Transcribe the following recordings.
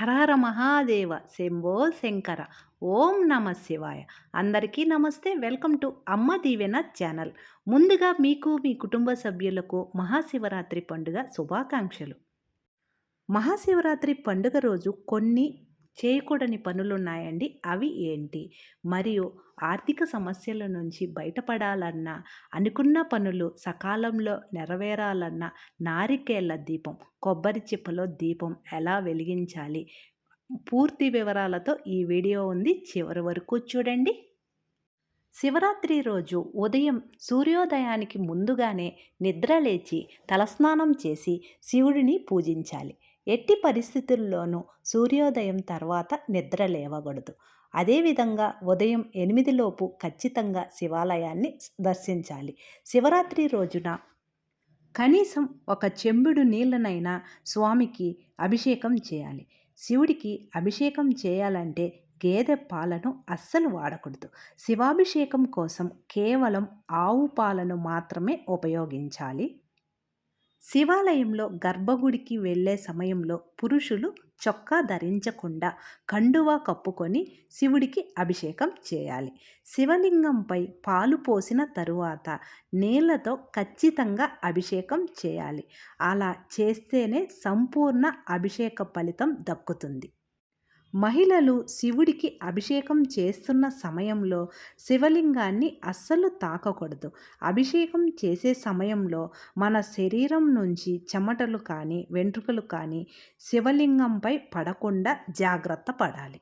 హరహర మహాదేవ శంభో శంకర. ఓం నమ శివాయ. అందరికీ నమస్తే. వెల్కమ్ టు అమ్మ దీవెన ఛానల్. ముందుగా మీకు మీ కుటుంబ సభ్యులకు మహాశివరాత్రి పండుగ శుభాకాంక్షలు. మహాశివరాత్రి పండుగ రోజు కొన్ని చేయకూడని పనులున్నాయండి. అవి ఏంటి? మరియు ఆర్థిక సమస్యల నుంచి బయటపడాలన్నా అనుకున్న పనులు సకాలంలో నెరవేరాలన్నా నారికేళ్ళ దీపం కొబ్బరి చిప్పలో దీపం ఎలా వెలిగించాలి? పూర్తి వివరాలతో ఈ వీడియో ఉంది. చివరి వరకు చూడండి. శివరాత్రి రోజు ఉదయం సూర్యోదయానికి ముందుగానే నిద్రలేచి తలస్నానం చేసి శివుడిని పూజించాలి. ఎట్టి పరిస్థితుల్లోనూ సూర్యోదయం తర్వాత నిద్ర లేవకూడదు. అదేవిధంగా ఉదయం ఎనిమిదిలోపు ఖచ్చితంగా శివాలయాన్ని దర్శించాలి. శివరాత్రి రోజున కనీసం ఒక చెంబుడు నీళ్ళనైనా స్వామికి అభిషేకం చేయాలి. శివుడికి అభిషేకం చేయాలంటే గేదె పాలను అస్సలు వాడకూడదు. శివాభిషేకం కోసం కేవలం ఆవు పాలను మాత్రమే ఉపయోగించాలి. శివాలయంలో గర్భగుడికి వెళ్ళే సమయంలో పురుషులు చొక్కా ధరించకుండా కండువా కప్పుకొని శివుడికి అభిషేకం చేయాలి. శివలింగంపై పాలు పోసిన తరువాత నీళ్ళతో ఖచ్చితంగా అభిషేకం చేయాలి. అలా చేస్తేనే సంపూర్ణ అభిషేక ఫలితం దక్కుతుంది. మహిళలు శివుడికి అభిషేకం చేస్తున్న సమయంలో శివలింగాన్ని అస్సలు తాకకూడదు. అభిషేకం చేసే సమయంలో మన శరీరం నుంచి చెమటలు కానీ వెంట్రుకలు కానీ శివలింగంపై పడకుండా జాగ్రత్త పడాలి.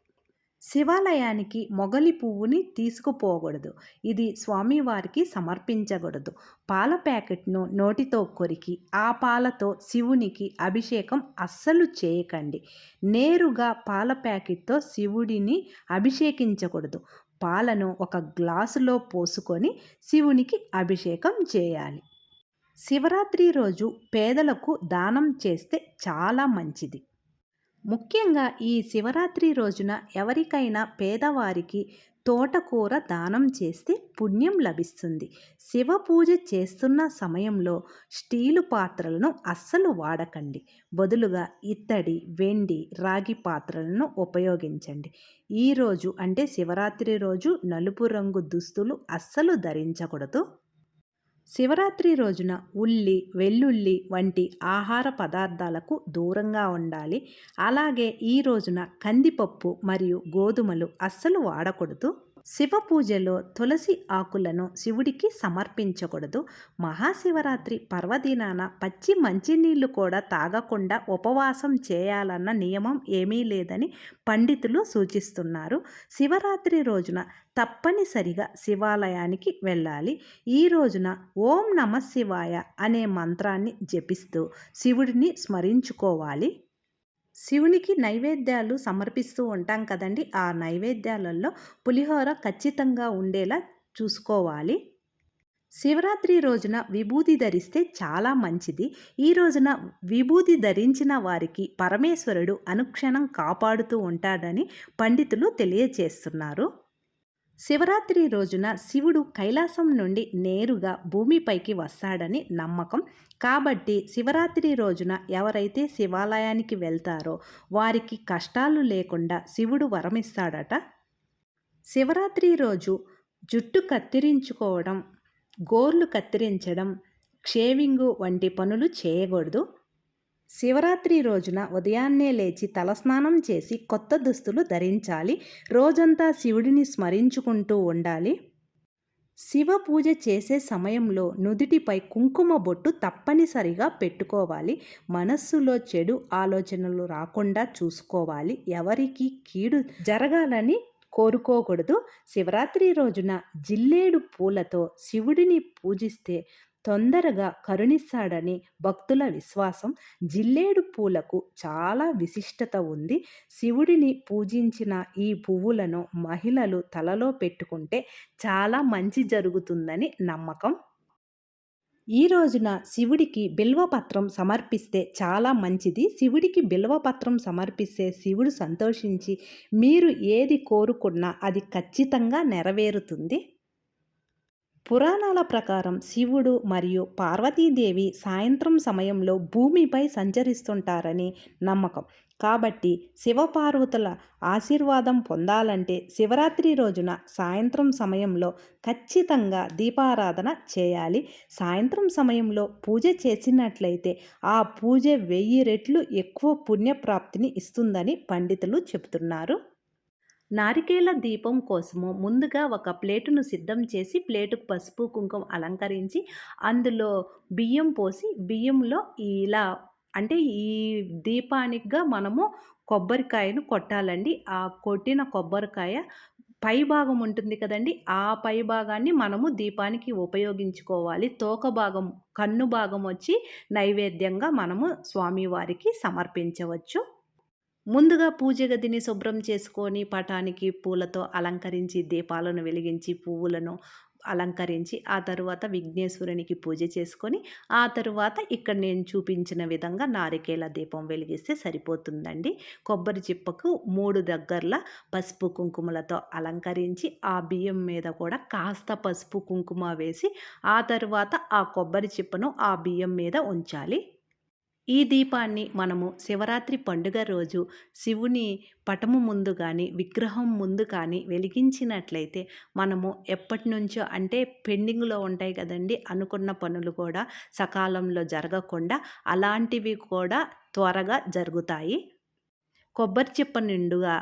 శివాలయానికి మొగలి పువ్వుని తీసుకుపోకూడదు. ఇది స్వామివారికి సమర్పించకూడదు. పాల ప్యాకెట్ను నోటితో కొరికి ఆ పాలతో శివునికి అభిషేకం అస్సలు చేయకండి. నేరుగా పాల ప్యాకెట్తో శివుడిని అభిషేకించకూడదు. పాలను ఒక గ్లాసులో పోసుకొని శివునికి అభిషేకం చేయాలి. శివరాత్రి రోజు పేదలకు దానం చేస్తే చాలా మంచిది. ముఖ్యంగా ఈ శివరాత్రి రోజున ఎవరికైనా పేదవారికి తోటకూర దానం చేస్తే పుణ్యం లభిస్తుంది. శివ పూజ చేస్తున్న సమయంలో స్టీలు పాత్రలను అస్సలు వాడకండి. బదులుగా ఇత్తడి వెండి రాగి పాత్రలను ఉపయోగించండి. ఈరోజు అంటే శివరాత్రి రోజు నలుపు రంగు దుస్తులు అస్సలు ధరించకూడదు. శివరాత్రి రోజున ఉల్లి వెల్లుల్లి వంటి ఆహార పదార్థాలకు దూరంగా ఉండాలి. అలాగే ఈ రోజున కందిపప్పు మరియు గోధుమలు అస్సలు వాడకూడదు. శివ పూజలో తులసి ఆకులను శివుడికి సమర్పించకూడదు. మహాశివరాత్రి పర్వదినాన పచ్చి మంచినీళ్ళు కూడా తాగకుండా ఉపవాసం చేయాలన్న నియమం ఏమీ లేదని పండితులు సూచిస్తున్నారు. శివరాత్రి రోజున తప్పనిసరిగా శివాలయానికి వెళ్ళాలి. ఈ రోజున ఓం నమ శివాయ అనే మంత్రాన్ని జపిస్తూ శివుడిని స్మరించుకోవాలి. శివునికి నైవేద్యాలు సమర్పిస్తూ ఉంటాం కదండి. ఆ నైవేద్యాలలో పులిహోర ఖచ్చితంగా ఉండేలా చూసుకోవాలి. శివరాత్రి రోజున విభూతి ధరిస్తే చాలా మంచిది. ఈ రోజున విభూతి ధరించిన వారికి పరమేశ్వరుడు అనుక్షణం కాపాడుతూ ఉంటాడని పండితులు తెలియచేస్తున్నారు. శివరాత్రి రోజున శివుడు కైలాసం నుండి నేరుగా భూమిపైకి వస్తాడని నమ్మకం. కాబట్టి శివరాత్రి రోజున ఎవరైతే శివాలయానికి వెళ్తారో వారికి కష్టాలు లేకుండా శివుడు వరమిస్తాడట. శివరాత్రి రోజు జుట్టు కత్తిరించుకోవడం గోర్లు కత్తిరించడం క్షేవింగు వంటి పనులు చేయకూడదు. శివరాత్రి రోజున ఉదయాన్నే లేచి తలస్నానం చేసి కొత్త దుస్తులు ధరించాలి. రోజంతా శివుడిని స్మరించుకుంటూ ఉండాలి. శివ పూజ చేసే సమయంలో నుదుటిపై కుంకుమ బొట్టు తప్పనిసరిగా పెట్టుకోవాలి. మనస్సులో చెడు ఆలోచనలు రాకుండా చూసుకోవాలి. ఎవరికి కీడు జరగాలని కోరుకోకూడదు. శివరాత్రి రోజున జిల్లేడు పూలతో శివుడిని పూజిస్తే తొందరగా కరుణిస్తాడని భక్తుల విశ్వాసం జిల్లేడు పూలకు చాలా విశిష్టత ఉంది. శివుడిని పూజించిన ఈ పువ్వులను మహిళలు తలలో పెట్టుకుంటే చాలా మంచి జరుగుతుందని నమ్మకం. ఈ రోజున శివుడికి బిల్వపత్రం సమర్పిస్తే చాలా మంచిది. శివుడికి బిల్వపత్రం సమర్పిస్తే శివుడు సంతోషించి మీరు ఏది కోరుకున్నా అది ఖచ్చితంగా నెరవేరుతుంది. పురాణాల ప్రకారం శివుడు మరియు పార్వతీదేవి సాయంత్రం సమయంలో భూమిపై సంచరిస్తుంటారని నమ్మకం. కాబట్టి శివపార్వతుల ఆశీర్వాదం పొందాలంటే శివరాత్రి రోజున సాయంత్రం సమయంలో ఖచ్చితంగా దీపారాధన చేయాలి. సాయంత్రం సమయంలో పూజ చేసినట్లయితే ఆ పూజ వెయ్యి రెట్లు ఎక్కువ పుణ్యప్రాప్తిని ఇస్తుందని పండితులు చెబుతున్నారు. నారికేల దీపం కోసము ముందుగా ఒక ప్లేటును సిద్ధం చేసి ప్లేటుకు పసుపు కుంకుమ అలంకరించి అందులో బియ్యం పోసి బియ్యంలో ఇలా అంటే ఈ దీపానికిగా మనము కొబ్బరికాయను కొట్టాలండి. ఆ కొట్టిన కొబ్బరికాయ పై భాగం ఉంటుంది కదండి. ఆ పై భాగాన్ని మనము దీపానికి ఉపయోగించుకోవాలి. తోక భాగం కన్ను భాగం వచ్చి నైవేద్యంగా మనము స్వామివారికి సమర్పించవచ్చు. ముందుగా పూజ గదిని శుభ్రం చేసుకొని పటానికి పూలతో అలంకరించి దీపాలను వెలిగించి పువ్వులను అలంకరించి ఆ తరువాత విఘ్నేశ్వరునికి పూజ చేసుకొని ఆ తరువాత ఇక్కడ నేను చూపించిన విధంగా నారికేల దీపం వెలిగిస్తే సరిపోతుందండి. కొబ్బరి చిప్పకు మూడు దగ్గరల పసుపు కుంకుమలతో అలంకరించి ఆ బియ్యం మీద కూడా కాస్త పసుపు కుంకుమ వేసి ఆ తరువాత ఆ కొబ్బరి చిప్పను ఆ బియ్యం మీద ఉంచాలి. ఈ దీపాన్ని మనము శివరాత్రి పండుగ రోజు శివుని పటము ముందు కానీ విగ్రహం ముందు కానీ వెలిగించినట్లయితే మనము ఎప్పటి నుంచో అంటే పెండింగ్లో ఉంటాయి కదండి అనుకున్న పనులు కూడా సకాలంలో జరగకుండా అలాంటివి కూడా త్వరగా జరుగుతాయి. కొబ్బరి చిప్ప నిండుగా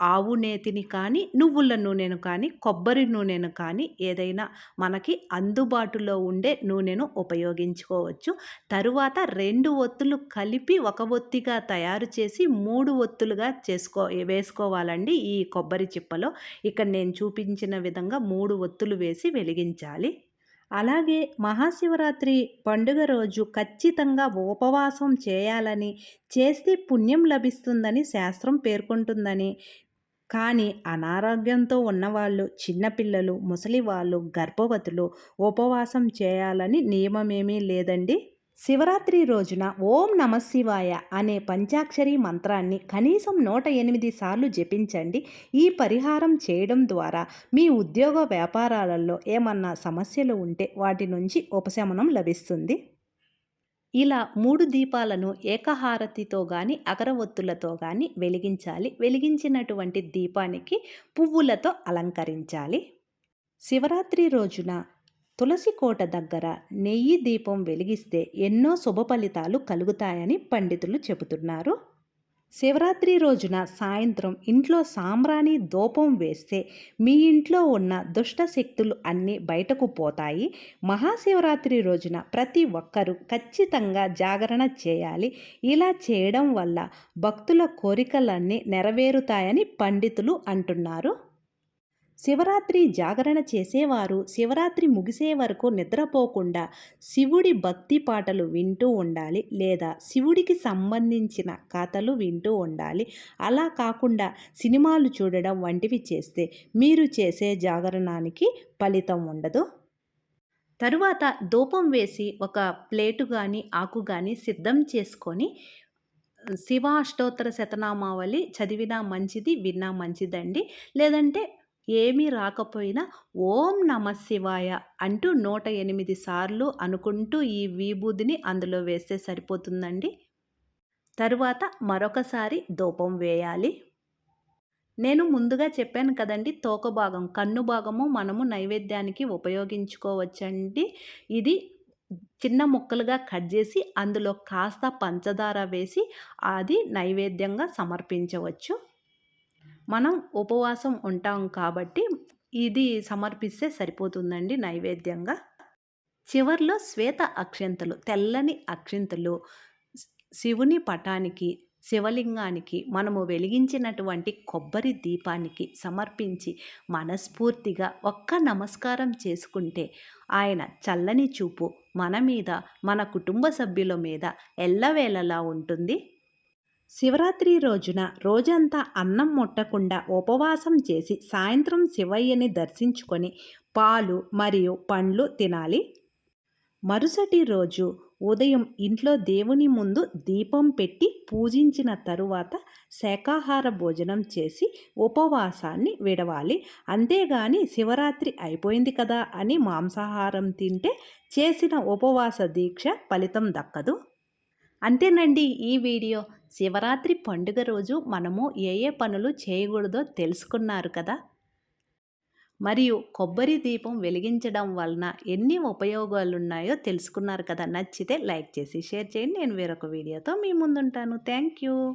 ఆవు నేతిని కానీ నువ్వుల నూనెను కానీ కొబ్బరి నూనెను కానీ ఏదైనా మనకి అందుబాటులో ఉండే నూనెను ఉపయోగించుకోవచ్చు. తరువాత రెండు ఒత్తులు కలిపి ఒక ఒత్తిగా తయారు చేసి మూడు ఒత్తులుగా చేసుకో వేసుకోవాలండి ఈ కొబ్బరి చిప్పలో. ఇక్కడ నేను చూపించిన విధంగా మూడు ఒత్తులు వేసి వెలిగించాలి. అలాగే మహాశివరాత్రి పండుగ రోజు ఖచ్చితంగా ఉపవాసం చేయాలని చేస్తే పుణ్యం లభిస్తుందని శాస్త్రం పేర్కొంటుందని కానీ అనారోగ్యంతో ఉన్నవాళ్ళు చిన్నపిల్లలు ముసలివాళ్ళు గర్భవతులు ఉపవాసం చేయాలని నియమమేమీ లేదండి. శివరాత్రి రోజున ఓం నమ శివాయ అనే పంచాక్షరి మంత్రాన్ని కనీసం నూట ఎనిమిది సార్లు జపించండి. ఈ పరిహారం చేయడం ద్వారా మీ ఉద్యోగ వ్యాపారాలలో ఏమన్నా సమస్యలు ఉంటే వాటి నుంచి ఉపశమనం లభిస్తుంది. ఇలా మూడు దీపాలను ఏకహారతితో కానీ అగరవత్తులతో కానీ వెలిగించాలి. వెలిగించినటువంటి దీపానికి పువ్వులతో అలంకరించాలి. శివరాత్రి రోజున తులసి కోట దగ్గర నెయ్యి దీపం వెలిగిస్తే ఎన్నో శుభ ఫలితాలు కలుగుతాయని పండితులు చెబుతున్నారు. శివరాత్రి రోజున సాయంత్రం ఇంట్లో సాంబ్రాణి దూపం వేస్తే మీ ఇంట్లో ఉన్న దుష్ట శక్తులు అన్నీ బయటకు పోతాయి. మహాశివరాత్రి రోజున ప్రతి ఒక్కరూ ఖచ్చితంగా జాగరణ చేయాలి. ఇలా చేయడం వల్ల భక్తుల కోరికలన్నీ నెరవేరుతాయని పండితులు అంటున్నారు. శివరాత్రి జాగరణ చేసేవారు శివరాత్రి ముగిసే వరకు నిద్రపోకుండా శివుడి భక్తి పాటలు వింటూ ఉండాలి లేదా శివుడికి సంబంధించిన కథలు వింటూ ఉండాలి. అలా కాకుండా సినిమాలు చూడడం వంటివి చేస్తే మీరు చేసే జాగరణానికి ఫలితం ఉండదు. తరువాత ధూపం వేసి ఒక ప్లేటు కానీ ఆకు కానీ సిద్ధం చేసుకొని శివ అష్టోత్తర శతనామావళి చదివినా మంచిది విన్నా మంచిదండి. లేదంటే ఏమీ రాకపోయినా ఓం నమ శివాయ అంటూ నూట ఎనిమిది సార్లు అనుకుంటూ ఈ విభూదిని అందులో వేస్తే సరిపోతుందండి. తరువాత మరొకసారి ధూపం వేయాలి. నేను ముందుగా చెప్పాను కదండి తోక భాగం కన్ను భాగము మనము నైవేద్యానికి ఉపయోగించుకోవచ్చండి. ఇది చిన్న ముక్కలుగా కట్ చేసి అందులో కాస్త పంచదార వేసి అది నైవేద్యంగా సమర్పించవచ్చు. మనం ఉపవాసం ఉంటాం కాబట్టి ఇది సమర్పిస్తే సరిపోతుందండి నైవేద్యంగా. చివర్లో శ్వేత అక్షంతలు తెల్లని అక్షంతలు శివుని పటానికి శివలింగానికి మనము వెలిగించినటువంటి కొబ్బరి దీపానికి సమర్పించి మనస్ఫూర్తిగా ఒక్క నమస్కారం చేసుకుంటే ఆయన చల్లని చూపు మన మీద మన కుటుంబ సభ్యుల మీద ఎల్లవేళలా ఉంటుంది. శివరాత్రి రోజున రోజంతా అన్నం ముట్టకుండా ఉపవాసం చేసి సాయంత్రం శివయ్యని దర్శించుకొని పాలు మరియు పండ్లు తినాలి. మరుసటి రోజు ఉదయం ఇంట్లో దేవుని ముందు దీపం పెట్టి పూజించిన తరువాత శాకాహార భోజనం చేసి ఉపవాసాన్ని విడవాలి. అంతేగాని శివరాత్రి అయిపోయింది కదా అని మాంసాహారం తింటే చేసిన ఉపవాస దీక్ష ఫలితం దక్కదు. అంతేనండి ఈ వీడియో. శివరాత్రి పండుగ రోజు మనము ఏ ఏ పనులు చేయకూడదో తెలుసుకున్నారు కదా? మరియు కొబ్బరి దీపం వెలిగించడం వలన ఎన్ని ఉపయోగాలు ఉన్నాయో తెలుసుకున్నారు కదా? నచ్చితే లైక్ చేసి షేర్ చేయండి. నేను వేరొక వీడియోతో మీ ముందుంటాను. Thank you.